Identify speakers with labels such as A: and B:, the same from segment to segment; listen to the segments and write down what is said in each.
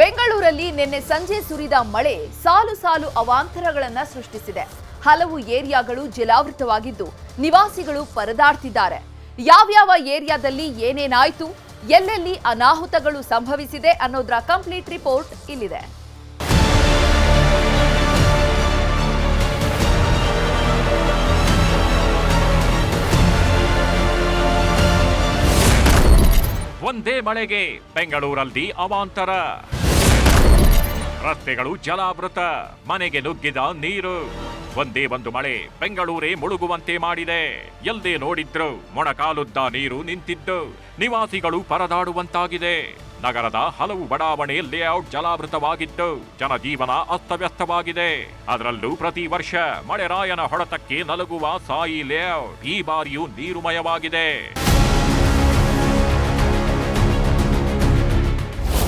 A: ಬೆಂಗಳೂರಲ್ಲಿ ನಿನ್ನೆ ಸಂಜೆ ಸುರಿದ ಮಳೆ ಸಾಲು ಸಾಲು ಅವಾಂತರಗಳನ್ನು ಸೃಷ್ಟಿಸಿದೆ. ಹಲವು ಏರಿಯಾಗಳು ಜಲಾವೃತವಾಗಿದ್ದು ನಿವಾಸಿಗಳು ಪರದಾಡ್ತಿದ್ದಾರೆ. ಯಾವ್ಯಾವ ಏರಿಯಾದಲ್ಲಿ ಏನೇನಾಯ್ತು, ಎಲ್ಲೆಲ್ಲಿ ಅನಾಹುತಗಳು ಸಂಭವಿಸಿದೆ ಅನ್ನೋದರ ಕಂಪ್ಲೀಟ್ ರಿಪೋರ್ಟ್ ಇಲ್ಲಿದೆ.
B: ಒಂದೇ ಮಳೆಗೆ ಬೆಂಗಳೂರಲ್ಲಿ ಅವಾಂತರ. ರಸ್ತೆಗಳು ಜಲಾವೃತ, ಮನೆಗೆ ನುಗ್ಗಿದ ನೀರು. ಒಂದೇ ಒಂದು ಮಳೆ ಬೆಂಗಳೂರೇ ಮುಳುಗುವಂತೆ ಮಾಡಿದೆ. ಎಲ್ಲೇ ನೋಡಿದ್ರು ಮೊಣಕಾಲುದ್ದ ನೀರು ನಿಂತಿದ್ದು. ನಿವಾಸಿಗಳು ಪರದಾಡುವಂತಾಗಿದೆ. ನಗರದ ಹಲವು ಬಡಾವಣೆ ಲೇಔಟ್ ಜಲಾವೃತವಾಗಿದ್ದು, ಜನಜೀವನ ಅಸ್ತವ್ಯಸ್ತವಾಗಿದೆ. ಅದರಲ್ಲೂ ಪ್ರತಿ ವರ್ಷ ಮಳೆರಾಯನ ಹೊಡೆತಕ್ಕೆ ನಲುಗುವ ಸಾಯಿ ಲೇಔಟ್ ಈ ಬಾರಿಯೂ ನೀರುಮಯವಾಗಿದೆ.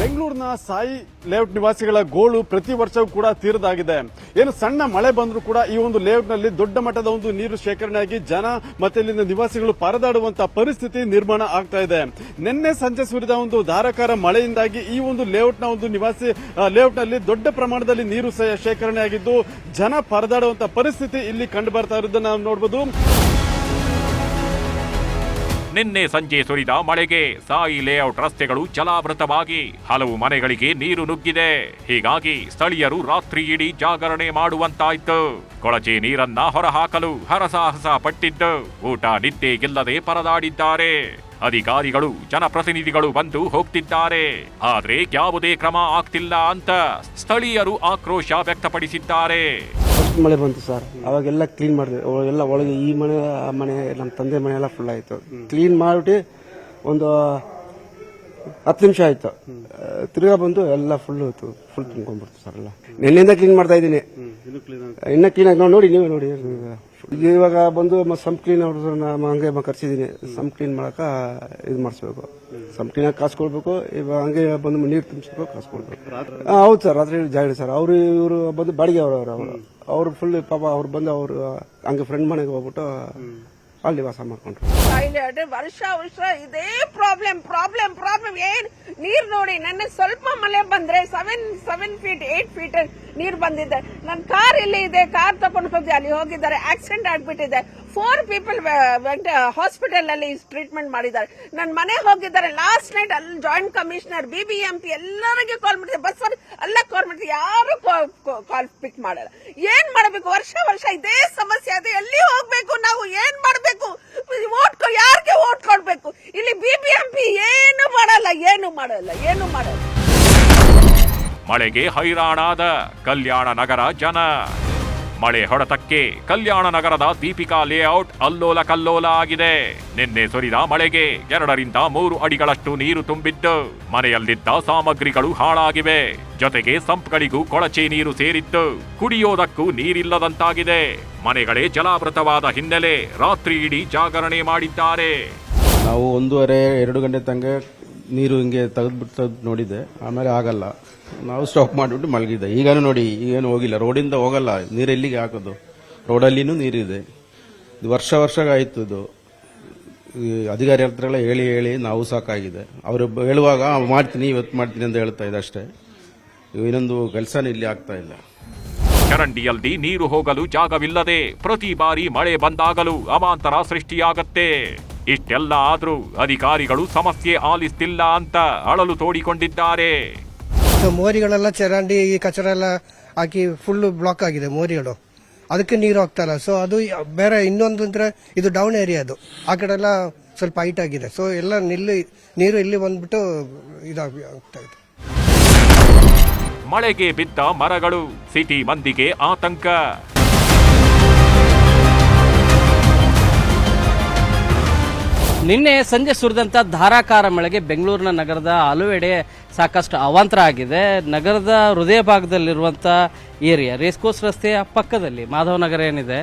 C: ಬೆಂಗಳೂರಿನ ಸಾಯಿ ಲೇಔಟ್ ನಿವಾಸಿಗಳ ಗೋಳು ಪ್ರತಿ ವರ್ಷವೂ ಕೂಡ ತೀರದಾಗಿದೆ. ಏನು ಸಣ್ಣ ಮಳೆ ಬಂದರೂ ಕೂಡ ಈ ಒಂದು ಲೇಔಟ್ನಲ್ಲಿ ದೊಡ್ಡ ಮಟ್ಟದ ಒಂದು ನೀರು ಶೇಖರಣೆಯಾಗಿ ಜನ ಮತ್ತೆ ಇಲ್ಲಿನ ನಿವಾಸಿಗಳು ಪರದಾಡುವಂತಹ ಪರಿಸ್ಥಿತಿ ನಿರ್ಮಾಣ ಆಗ್ತಾ ಇದೆ. ನಿನ್ನೆ ಸಂಜೆ ಸುರಿದ ಒಂದು ಧಾರಾಕಾರ ಮಳೆಯಿಂದಾಗಿ ಈ ಒಂದು ಲೇಔಟ್ನ ಒಂದು ನಿವಾಸಿ ಲೇಔಟ್ನಲ್ಲಿ ದೊಡ್ಡ ಪ್ರಮಾಣದಲ್ಲಿ ನೀರು ಶೇಖರಣೆಯಾಗಿದ್ದು ಜನ ಪರದಾಡುವಂತಹ ಪರಿಸ್ಥಿತಿ ಇಲ್ಲಿ ಕಂಡು ಬರ್ತಾ ಇರೋದನ್ನ ನಾವು ನೋಡಬಹುದು
B: ನಿನ್ನೆ ಸಂಜೆ ಸುರಿದ ಮಳೆಗೆ ಸಾಯಿ ಲೇಔಟ್ ರಸ್ತೆಗಳು ಜಲಾವೃತವಾಗಿ. ಹಲವು ಮನೆಗಳಿಗೆ ನೀರು ನುಗ್ಗಿದೆ. ಹೀಗಾಗಿ ಸ್ಥಳೀಯರು ರಾತ್ರಿ ಇಡೀ ಜಾಗರಣೆ ಮಾಡುವಂತಾಯ್ತು. ಕೊಳಚೆ ನೀರನ್ನ ಹೊರಹಾಕಲು ಹರಸಾಹಸ ಪಟ್ಟಿದ್ದು. ಊಟ ನಿದ್ದೆ ಇಲ್ಲದೆ ಪರದಾಡಿದ್ದಾರೆ. ಅಧಿಕಾರಿಗಳು, ಜನಪ್ರತಿನಿಧಿಗಳು ಬಂದು ಹೋಗ್ತಿದ್ದಾರೆ. ಆದ್ರೆ ಯಾವುದೇ ಕ್ರಮ ಆಗ್ತಿಲ್ಲ ಅಂತ ಸ್ಥಳೀಯರು ಆಕ್ರೋಶ ವ್ಯಕ್ತಪಡಿಸಿದ್ದಾರೆ.
D: ಫಸ್ಟ್ ಮಳೆ ಬಂತು ಸರ್. ಅವಾಗೆಲ್ಲ ಕ್ಲೀನ್ ಮಾಡಿದ್ವಿ. ಎಲ್ಲ ಒಳಗೆ ಈ ಮನೆ ಆ ಮನೆ ನಮ್ಮ ತಂದೆ ಮನೆ ಎಲ್ಲ ಫುಲ್ ಆಯಿತು. ಕ್ಲೀನ್ ಮಾಡಿಬಿಟ್ಟು ಒಂದು ಹತ್ತು ನಿಮಿಷ ಆಯಿತು. ತಿರ್ಗಾ ಬಂದು ಎಲ್ಲ ಫುಲ್ ಫುಲ್ ತುಂಬ್ಕೊಂಡ್ಬಿಡ್ತು ಸರ್ ಎಲ್ಲ. ನಿನ್ನೆಯಿಂದ ಕ್ಲೀನ್ ಮಾಡ್ತಾ ಇದ್ದೀನಿ. ಇನ್ನೂ ಕ್ಲೀನ್ ಆಗಿ ನೋಡಿ ನೀವು ನೋಡಿ ಇವಾಗ ಬಂದು ಸಂಪ್ ಕ್ಲೀನ್ ಅವ್ರನ್ನ ಹಂಗೆ ಕರ್ಸಿದ್ದೀನಿ. ಸಂಪ್ ಕ್ಲೀನ್ ಮಾಡಕ ಇದು ಮಾಡಿಸ್ಬೇಕು. ಸಂಪ್ ಕ್ಲೀನ್ ಆಗಿ ಕಾಸು ಕೊಡ್ಬೇಕು ಇವಾಗ ಹಂಗೆ ಬಂದು ನೀರು ತುಂಬಿಸ್ಬೇಕು ಕಾಸ್ಕೊಳ್ಬೇಕು. ಹೌದು ಸರ್ ರಾತ್ರಿ ಜಾಗ ಸರ್. ಅವರು ಇವರು ಬಂದು ಬಾಡಿಗೆ ಅವರು. ಅವರು ಅವ್ರು ಫುಲ್ ಪಾಪ ಅವ್ರು ಬಂದು ಅವರು ಹಂಗೆ ಫ್ರೆಂಡ್ ಮನೆಗೆ ಹೋಗ್ಬಿಟ್ಟು ಅಲ್ಲಿ ವಾಸ ಮಾಡ್ಕೊಂಡ್ರು.
E: ಹೇಳಿ ವರ್ಷ ವರ್ಷ ಇದೇ ಪ್ರಾಬ್ಲಮ್ ಪ್ರಾಬ್ಲಮ್ ಪ್ರಾಬ್ಲಮ್ ಏನ್ ನೀರ್ ನೋಡಿ, ನನ್ನ ಸ್ವಲ್ಪ ಮಳೆ ಬಂದ್ರೆ seven seven feet eight feet ನೀರ್ ಬಂದಿದೆ. ನನ್ನ ಕಾರ್ ಇಲ್ಲಿ ಇದೆ ಕಾರ್ ತಗೊಂಡು ಹೋಗಿ ಅಲ್ಲಿ ಹೋಗಿದ್ದಾರೆ ಆಕ್ಸಿಡೆಂಟ್ ಆಗ್ಬಿಟ್ಟಿದೆ. ಫೋರ್ ಪೀಪಲ್ ಹಾಸ್ಪಿಟಲ್ ಅಲ್ಲಿ ಟ್ರೀಟ್ಮೆಂಟ್ ಮಾಡಿದ್ದಾರೆ. ನನ್ನ ಮನೆ ಹೋಗಿದ್ದಾರೆ ಲಾಸ್ಟ್ ನೈಟ್ ಅಲ್ಲಿ ಜಾಯಿಂಟ್ ಕಮಿಷನರ್ ಬಿಬಿಎಂಪಿ ಎಲ್ಲರಿಗೆ ಕಾಲ್ ಮಾಡಿದೆ. ಬಸ್ ಎಲ್ಲ ಕಾಲ್ ಮಾಡಿದೆ. ಯಾರು ಕಾಲ್ ಪಿಕ್ ಮಾಡಲ್ಲ. ಏನ್ ಮಾಡಬೇಕು? ವರ್ಷ ವರ್ಷ ಇದೇ ಸಮಸ್ಯೆ, ಅದೇ ಎಲ್ಲಿ ಹೋಗ್ಬೇಕು? ನಾವು ಏನ್ ಮಾಡಬೇಕು? ಓಟ್ ಯಾರಿಗೆ ಓಟ್ ಕೊಡ್ಬೇಕು? ಇಲ್ಲಿ ಬಿಬಿಎಂಪಿ ಏನು ಮಾಡಲ್ಲ ಏನು ಮಾಡಲ್ಲ ಏನು ಮಾಡಲ್ಲ.
B: ಮಳೆಗೆ ಹೈರಾಣಾದ ಕಲ್ಯಾಣ ನಗರ ಜನ. ಮಳೆ ಹೊಡೆತಕ್ಕೆ ಕಲ್ಯಾಣ ನಗರದ ದೀಪಿಕಾ ಲೇಔಟ್ ಅಲ್ಲೋಲ ಕಲ್ಲೋಲ ಆಗಿದೆ. ನಿನ್ನೆ ಸುರಿದ ಮಳೆಗೆ ಎರಡರಿಂದ ಮೂರು ಅಡಿಗಳಷ್ಟು ನೀರು ತುಂಬಿದ್ದು, ಮನೆಯಲ್ಲಿದ್ದ ಸಾಮಗ್ರಿಗಳು ಹಾಳಾಗಿವೆ. ಜೊತೆಗೆ ಸಂಪ್ಗಳಿಗೂ ಕೊಳಚೆ ನೀರು ಸೇರಿದ್ದು, ಕುಡಿಯೋದಕ್ಕೂ ನೀರಿಲ್ಲದಂತಾಗಿದೆ. ಮನೆಗಳೇ ಜಲಾವೃತವಾದ ಹಿನ್ನೆಲೆ ರಾತ್ರಿ ಇಡೀ ಜಾಗರಣೆ ಮಾಡಿದ್ದಾರೆ.
F: ನಾವು ಒಂದೂವರೆ, ಎರಡು ಗಂಟೆ ತನಕ ನೀರು ಹಿಂಗೆ ತೆಗೆದ್ಬಿಟ್ಟು ತೆಗೆದು ನೋಡಿದ್ದೆ ಆಮೇಲೆ ಆಗಲ್ಲ. ನಾವು ಸ್ಟಾಪ್ ಮಾಡಿಬಿಟ್ಟು ಮಲಗಿದ್ದೆ. ಈಗಾನು ನೋಡಿ ಈಗೇನು ಹೋಗಿಲ್ಲ. ರೋಡಿಂದ ಹೋಗಲ್ಲ. ನೀರು ಎಲ್ಲಿಗೆ ಹಾಕೋದು? ರೋಡಲ್ಲಿನೂ ನೀರಿದೆ. ಇದು ವರ್ಷ ವರ್ಷ ಆಯ್ತು ಇದು ಅಧಿಕಾರಿ ಹತ್ರ ಹೇಳಿ ಹೇಳಿ ನಾವು ಸಾಕಾಗಿದೆ. ಅವರು ಹೇಳುವಾಗ "ಆ, ಮಾಡ್ತೀನಿ ಇವತ್ತು ಮಾಡ್ತೀನಿ ಅಂತ ಹೇಳ್ತಾ ಇದೆ ಅಷ್ಟೇ. ಇನ್ನೊಂದು ಕೆಲಸನೇ ಇಲ್ಲಿ ಆಗ್ತಾ ಇಲ್ಲ.
B: ಚರಂಡಿಯಲ್ಲಿ ನೀರು ಹೋಗಲು ಜಾಗವಿಲ್ಲದೆ ಪ್ರತಿ ಬಾರಿ ಮಳೆ ಬಂದಾಗಲೂ ಅವಾಂತರ ಸೃಷ್ಟಿಯಾಗತ್ತೆ. ಇಷ್ಟೆಲ್ಲ ಆದರೂ ಅಧಿಕಾರಿಗಳು ಸಮಸ್ಯೆ ಆಲಿಸ್ತಿಲ್ಲ ಅಂತ ಅಳಲು ತೋಡಿಕೊಂಡಿದ್ದಾರೆ.
G: ಮೋರಿಗಳೆಲ್ಲ ಚರಂಡಿ ಈ ಕಚರ ಎಲ್ಲ ಹಾಕಿ ಫುಲ್ಲು ಬ್ಲಾಕ್ ಆಗಿದೆ ಮೋರಿಗಳು. ಅದಕ್ಕೆ ನೀರು ಹಾಕ್ತಾರ ಸೊ ಅದು ಬೇರೆ ಇನ್ನೊಂದು ಅಂದ್ರೆ ಇದು ಡೌನ್ ಏರಿಯಾ ಅದು. ಆ ಕಡೆ ಎಲ್ಲ ಸ್ವಲ್ಪ ಹೈಟ್ ಆಗಿದೆ. ಸೊ ಎಲ್ಲ ನಿಲ್ಲಿ ನೀರು ಇಲ್ಲಿ ಬಂದ್ಬಿಟ್ಟು ಇದಾಗಿ ಆಗ್ತಾ ಇದೆ.
B: ಮಳೆಗೆ ಬಿದ್ದ ಮರಗಳು ಸಿಟಿ ಮಂದಿಗೆ ಆತಂಕ.
H: ನಿನ್ನೆ ಸಂಜೆ ಸುರಿದಂತ ಧಾರಾಕಾರ ಮಳೆಗೆ ಬೆಂಗಳೂರಿನ ನಗರದ ಹಲವೆಡೆ ಸಾಕಷ್ಟು ಅವಾಂತರ ಆಗಿದೆ. ನಗರದ ಹೃದಯ ಭಾಗದಲ್ಲಿರುವಂಥ ಏರಿಯಾ ರೇಸ್ಕೋಸ್ ರಸ್ತೆಯ ಪಕ್ಕದಲ್ಲಿ ಮಾಧವನಗರ ಏನಿದೆ,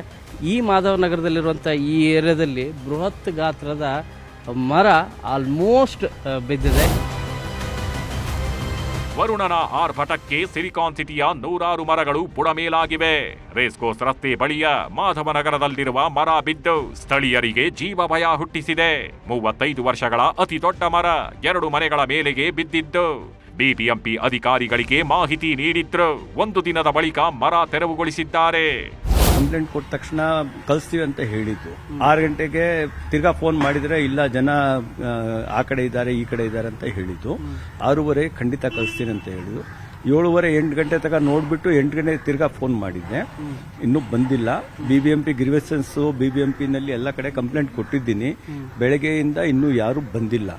H: ಈ ಮಾಧವನಗರದಲ್ಲಿರುವಂಥ ಈ ಏರಿಯಾದಲ್ಲಿ ಬೃಹತ್ ಗಾತ್ರದ ಮರ ಆಲ್ಮೋಸ್ಟ್ ಬಿದ್ದಿದೆ.
B: ವರುಣನ ಆರ್ಭಟಕ್ಕೆ ಸಿಲಿಕಾನ್ ಸಿಟಿಯ ನೂರಾರು ಮರಗಳು ಬುಡಮೇಲಾಗಿವೆ. ರೇಸ್ಕೋಸ್ ರಸ್ತೆ ಬಳಿಯ ಮಾಧವನಗರದಲ್ಲಿರುವ ಮರ ಬಿದ್ದು ಸ್ಥಳೀಯರಿಗೆ ಜೀವ ಭಯ ಹುಟ್ಟಿಸಿದೆ. ಮೂವತ್ತೈದು ವರ್ಷಗಳ ಅತಿ ದೊಡ್ಡ ಮರ ಎರಡು ಮನೆಗಳ ಮೇಲೆಗೆ ಬಿದ್ದಿದ್ದು. ಬಿಬಿಎಂಪಿ ಅಧಿಕಾರಿಗಳಿಗೆ ಮಾಹಿತಿ ನೀಡಿದ್ರು. ಒಂದು ದಿನದ ಬಳಿಕ ಮರ ತೆರವುಗೊಳಿಸಿದ್ದಾರೆ.
I: ಕಂಪ್ಲೇಂಟ್ ಕೊಟ್ಟ ತಕ್ಷಣ ಕಳಿಸ್ತೀವಿ ಅಂತ ಹೇಳಿದ್ದು. ಆರು ಗಂಟೆಗೆ ತಿರ್ಗಾ ಫೋನ್ ಮಾಡಿದ್ರೆ ಇಲ್ಲ ಜನ ಆ, ಕಡೆ ಇದ್ದಾರೆ ಈ ಕಡೆ ಇದ್ದಾರೆ ಅಂತ ಹೇಳಿದ್ದು. ಆರೂವರೆ ಖಂಡಿತ ಕಳಿಸ್ತೀನಿ ಅಂತ ಹೇಳಿದ್ರು ಏಳುವರೆ ಎಂಟು ಗಂಟೆ ತನಕ ನೋಡ್ಬಿಟ್ಟು ಎಂಟು ಗಂಟೆ ತಿರ್ಗಾ ಫೋನ್ ಮಾಡಿದ್ದೆ. ಇನ್ನೂ ಬಂದಿಲ್ಲ. B B M P grievances B B M ಪಿನಲ್ಲಿ ಎಲ್ಲ ಕಡೆ ಕಂಪ್ಲೇಂಟ್ ಕೊಟ್ಟಿದ್ದೀನಿ. ಬೆಳಗ್ಗೆಯಿಂದ ಇನ್ನೂ ಯಾರೂ ಬಂದಿಲ್ಲ.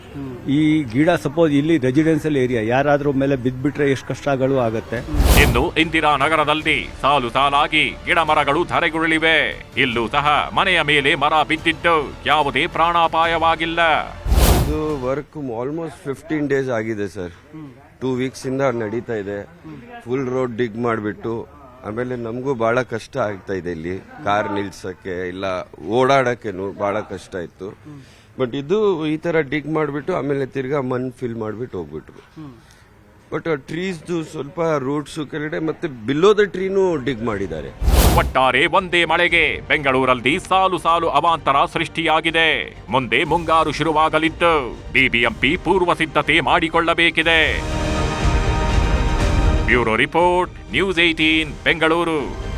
I: ಈ ಗಿಡ ಸಪೋಸ್ ಇಲ್ಲಿ ರೆಸಿಡೆನ್ಸಿಯಲ್ ಏರಿಯಾ ಯಾರಾದರೂ ಮೇಲೆ ಬಿದ್ದುಬಿಟ್ರೆ ಎಷ್ಟು ಕಷ್ಟಗಳು ಆಗುತ್ತೆ.
B: ಇನ್ನು ಇಂದಿರಾ ನಗರದಲ್ಲಿ ಸಾಲು ಸಾಲಾಗಿ ಗಿಡ ಮರಗಳು ಧರೆಗುರುಳಿವೆ. ಇಲ್ಲೂ ಸಹ ಮನೆಯ ಮೇಲೆ ಮರ ಬಿದ್ದಿದ್ದು ಯಾವುದೇ ಪ್ರಾಣಾಪಾಯವಾಗಿಲ್ಲ.
J: ಇದು ವರ್ಕ್ ಆಲ್ಮೋಸ್ಟ್ ಫಿಫ್ಟೀನ್ ಡೇಸ್ ಆಗಿದೆ ಸರ್ ಟೂ ವೀಕ್ಸ್ ಇಂದ ನಡೀತಾ ಇದೆ. ಫುಲ್ ರೋಡ್ ಡಿಗ್ ಮಾಡಿಬಿಟ್ಟು, ಆಮೇಲೆ ನಮಗೂ ಭಾಳ ಕಷ್ಟ ಆಗ್ತಾ ಇದೆ ಇಲ್ಲಿ. ಕಾರ್ ನಿಲ್ಸಕ್ಕೆ ಇಲ್ಲ ಓಡಾಡಕ್ಕೇನು ಭಾಳ ಕಷ್ಟ ಇತ್ತು. ಬಟ್ ಇದು ಈ ತರ ಡಿಗ್ ಮಾಡಿಬಿಟ್ಟು, ಆಮೇಲೆ ತಿರ್ಗಾ ಮಣ್ಣು ಫಿಲ್ ಮಾಡಿಬಿಟ್ಟು ಹೋಗ್ಬಿಟ್ರು. ಬಟ್ ಟ್ರೀಸ್ದು ಸ್ವಲ್ಪ ರೂಟ್ಸು ಕೆಳಗಡೆ ಮತ್ತೆ ಬಿಲ್ಲೋದ ಟ್ರೀನು ಡಿಗ್ ಮಾಡಿದ್ದಾರೆ.
B: ಒಟ್ಟಾರೆ ಒಂದೇ ಮಳೆಗೆ ಬೆಂಗಳೂರಲ್ಲಿ ಸಾಲು ಸಾಲು ಅವಾಂತರ ಸೃಷ್ಟಿಯಾಗಿದೆ. ಮುಂದೆ ಮುಂಗಾರು ಶುರುವಾಗಲಿದ್ದು ಬಿಬಿಎಂಪಿ ಪೂರ್ವ ಸಿದ್ಧತೆ ಮಾಡಿಕೊಳ್ಳಬೇಕಿದೆ. Bureau report news eighteen Bengaluru.